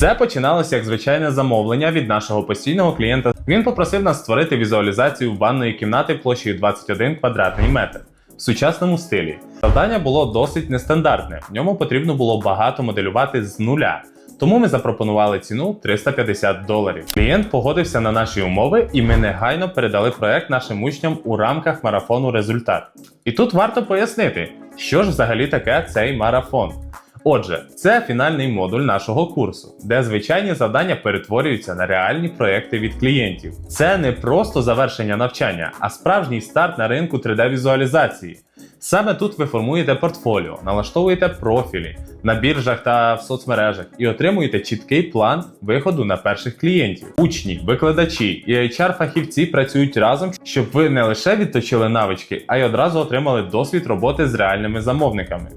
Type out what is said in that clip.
Це починалося як звичайне замовлення від нашого постійного клієнта. Він попросив нас створити візуалізацію ванної кімнати площею 21 квадратний метр в сучасному стилі. Завдання було досить нестандартне. В ньому потрібно було багато моделювати з нуля. Тому ми запропонували ціну 350 доларів. Клієнт погодився на наші умови, і ми негайно передали проект нашим учням у рамках марафону Результат. І тут варто пояснити, що ж взагалі таке цей марафон. Отже, це фінальний модуль нашого курсу, де звичайні завдання перетворюються на реальні проекти від клієнтів. Це не просто завершення навчання, а справжній старт на ринку 3D-візуалізації. Саме тут ви формуєте портфоліо, налаштовуєте профілі на біржах та в соцмережах і отримуєте чіткий план виходу на перших клієнтів. Учні, викладачі і HR-фахівці працюють разом, щоб ви не лише відточили навички, а й одразу отримали досвід роботи з реальними замовниками.